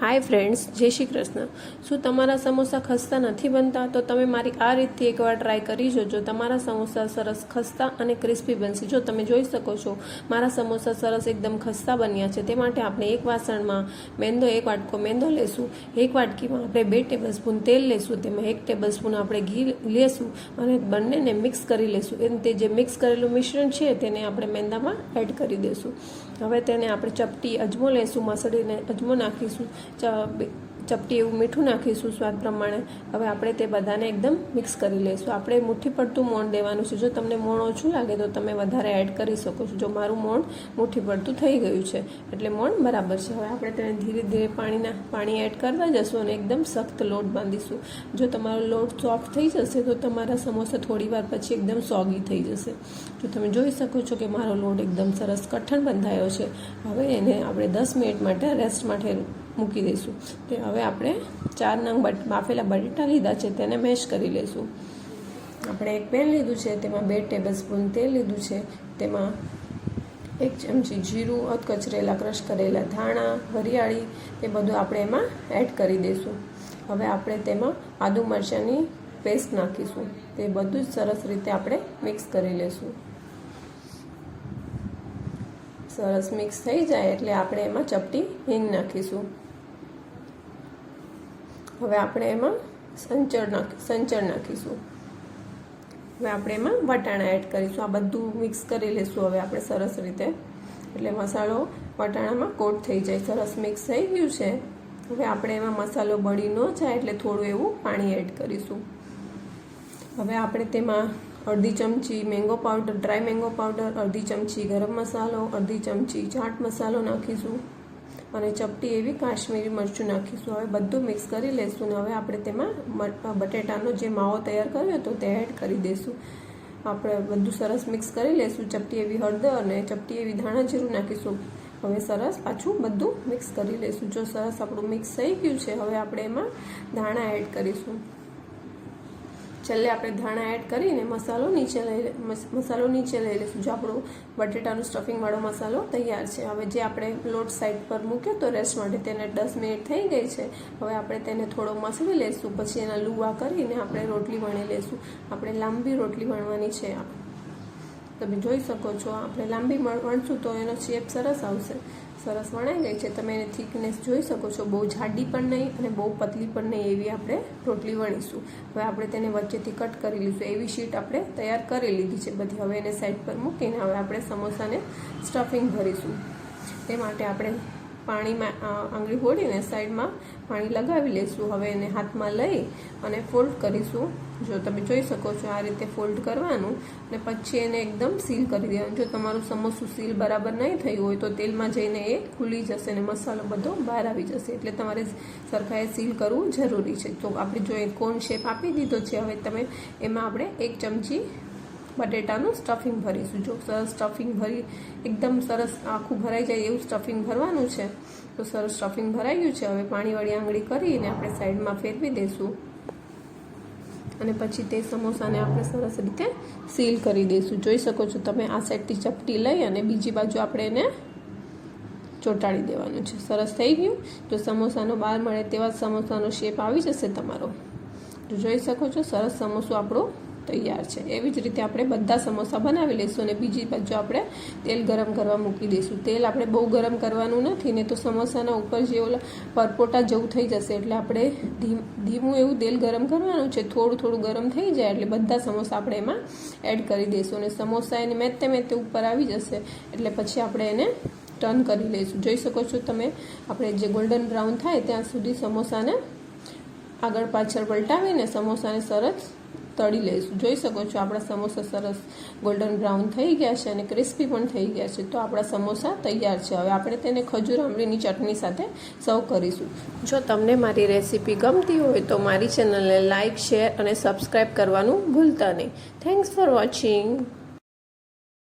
Hi friends જય શ્રી કૃષ્ણ. શું તમારા સમોસા ખસ્તા નથી બનતા? તો તમે મારી આ રીતથી એકવાર ટ્રાય કરી જોજો. તમારા સમોસા સરસ ખસ્તા અને ક્રિસ્પી બનશે. જો તમે જોઈ શકો છો, મારા સમોસા સરસ એકદમ ખસ્તા બન્યા છે. તે માટે આપણે એક વાસણમાં મેંદો, એક વાટકો મેંદો લેશું, એક વાટકીમાં આપણે બે ટેબલ સ્પૂન તેલ લેશું, તેમાં એક ટેબલ સ્પૂન આપણે ઘી લેશું અને બંનેને મિક્સ કરી લેશું. એમ તે જે મિક્સ કરેલું મિશ્રણ છે, તેને આપણે મેંદામાં એડ કરી દઈશું હવે તેને આપણે ચપટી અજમો લેશું, મસળીને અજમો નાખીશું. ચપટી એવું મીઠું નાખીશું સ્વાદ પ્રમાણે. હવે આપણે તે બધાને એકદમ મિક્સ કરી લઈશું. આપણે મુઠ્ઠી પડતું મોણ દેવાનું છે. જો તમને મોણ ઓછું લાગે તો તમે વધારે એડ કરી શકો છો. જો મારું મોણ મુઠ્ઠી પડતું થઈ ગયું છે, એટલે મોણ બરાબર છે. હવે આપણે તેને ધીરે ધીરે પાણીના, પાણી એડ કરતા જશું અને એકદમ સખ્ત લોટ બાંધીશું. જો તમારો લોટ સોફ્ટ થઈ જશે તો તમારા સમોસા થોડી વાર પછી એકદમ સોગી થઈ જશે. જો તમે જોઈ શકો છો કે મારો લોટ એકદમ સરસ કઠણ બંધાયો છે. હવે એને આપણે દસ મિનિટ માટે રેસ્ટ માટે મૂકી દઈશું. તે હવે આપણે ચાર નંગ બટ, બાફેલા બટેટા લીધા છે, તેને મેશ કરી લઈશું. આપણે એક પેન લીધું છે, તેમાં બે ટેબલ સ્પૂન તેલ લીધું છે, તેમાં એક ચમચી જીરું, અધકચરેલા ક્રશ કરેલા ધાણા, વરિયાળી એ બધું આપણે એમાં એડ કરી દઈશું. હવે આપણે તેમાં આદુ મરચાંની પેસ્ટ નાખીશું. તે બધું જ સરસ રીતે આપણે મિક્સ કરી લઈશું. સરસ મિક્સ થઈ જાય એટલે આપણે એમાં ચપટી હિંગ નાખીશું. હવે આપણે એમાં સંચર નાખી સંચર નાખીશું. હવે આપણે એમાં વટાણા એડ કરીશું. આ બધું મિક્સ કરી લઈશું હવે આપણે સરસ રીતે. એટલે મસાલો વટાણામાં કોટ થઈ જાય. સરસ મિક્સ થઈ ગયું છે. હવે આપણે એમાં મસાલો બળી ન જાય એટલે થોડું એવું પાણી એડ કરીશું. હવે આપણે તેમાં અડધી ચમચી mango powder dry mango powder અડધી ચમચી ગરમ મસાલો, અડધી ચમચી ચાટ મસાલો નાખીશું. અને ચપટી એવી કાશ્મીરી મરચું નાખીશું. હવે બધું મિક્સ કરી લઈશું ને હવે આપણે તેમાં બટેટાનો જે માવો તૈયાર કર્યો હતો તે એડ કરી દઈશું આપણે બધું સરસ મિક્સ કરી લઈશું ચપટી એવી હળદર અને ચપટી એવી ધાણા જીરું નાખીશું. હવે સરસ પાછું બધું મિક્સ કરી લઈશું જો સરસ આપણું મિક્સ થઈ ગયું છે, હવે આપણે એમાં ધાણા એડ કરીશું. છેલ્લે આપણે ધાણા એડ કરીને મસાલો નીચે લઈ મસાલો નીચે લઈ લઈશું જો આપણો બટેટાનું સ્ટફિંગવાળો મસાલો તૈયાર છે. હવે જે આપણે લોટ સાઈડ પર મૂક્યો તો રેસ્ટ માટે તેને દસ મિનિટ થઈ ગઈ છે. હવે આપણે તેને થોડો મસળી લઈશું પછી એના લુવા કરીને આપણે રોટલી વણી લઈશું આપણે લાંબી રોટલી વણવાની છે. તમે જોઈ શકો છો. આપણે લાંબી વણશું તો એનો શેપ સરસ આવશે. સરસ વણાઈ ગઈ છે. તમે એની થિકનેસ જોઈ શકો છો. બહુ જાડી પણ નહીં અને બહુ પતલી પણ નહીં એવી આપણે રોટલી વણીશું. હવે આપણે તેને વચ્ચેથી કટ કરી લઈશું. એવી શીટ આપણે તૈયાર કરી લીધી છે બધી. હવે એને સાઈડ પર મૂકીને હવે આપણે સમોસાને સ્ટફિંગ ભરીશું. તે માટે આપણે પાણીમાં આંગળી હોળીને સાઈડમાં પાણી લગાવી લઈશું હવે એને હાથમાં લઈ અને ફોલ્ડ કરીશું. જો તમે જોઈ શકો છો આ રીતે ફોલ્ડ કરવાનું અને પછી એને એકદમ સીલ કરી દેવાનું. જો તમારું સમોસું સીલ બરાબર નહીં થયું હોય તો તેલમાં જઈને એ ખુલી જશે અને મસાલો બધો બહાર આવી જશે. એટલે તમારે સરખાએ સીલ કરવું જરૂરી છે. તો આપણે જો એ કોન શેપ આપી દીધો છે, હવે તમે એમાં આપણે એક ચમચી બટેટાનું સ્ટફિંગ ભરીશું. જો સરસ સ્ટફિંગ ભરી, એકદમ સરસ આખું ભરાઈ જાય એવું સ્ટફિંગ ભરવાનું છે, તો સરસ સ્ટફિંગ ભરાઈ ગયું છે. હવે પાણીવાળી આંગળી કરીને આપણે સાઈડમાં ફેરવી દઈશું અને પછી તે સમોસાને આપણે સરસ રીતે સીલ કરી દઈશું જોઈ શકો છો તમે, આ સાઈડથી ચપટી લઈ અને બીજી બાજુ આપણે એને ચોંટાડી દેવાનું છે. સરસ થઈ ગયું. જો સમોસાનો બહાર મળે તેવા સમોસાનો શેપ આવી જશે તમારો. જો જોઈ શકો છો, સરસ સમોસું આપણું તૈયાર છે. એવી જ રીતે આપણે બધા સમોસા બનાવી લઈશું અને બીજી બાજુ આપણે તેલ ગરમ કરવા મૂકી દઈશું. તેલ આપણે બહુ ગરમ કરવાનું નથી ને તો સમોસાના ઉપર જે ઓલા પરપોટા જેવું થઈ જશે. એટલે આપણે ધીમું એવું તેલ ગરમ કરવાનું છે. થોડું થોડું ગરમ થઈ જાય એટલે બધા સમોસા આપણે એમાં એડ કરી દઈશું. અને સમોસા એને મેતે મેતે ઉપર આવી જશે એટલે પછી આપણે એને ટર્ન કરી લઈશું. જોઈ શકો છો તમે, આપણે જે ગોલ્ડન બ્રાઉન થાય ત્યાં સુધી સમોસાને આગળ પાછળ પલટાવીને સમોસાને સરસ તળી લઈશું. જોઈ શકો છો આપણા સમોસા સરસ ગોલ્ડન બ્રાઉન થઈ ગયા છે અને ક્રિસ્પી પણ થઈ ગયા છે. તો આપણા સમોસા તૈયાર છે. હવે આપણે તેને ખજૂર આંબળીની ચટણી સાથે સર્વ કરીશું. જો તમને મારી રેસીપી ગમતી હોય તો મારી ચેનલને લાઇક શેર અને સબસ્ક્રાઈબ કરવાનું ભૂલતા નહીં. Thanks for watching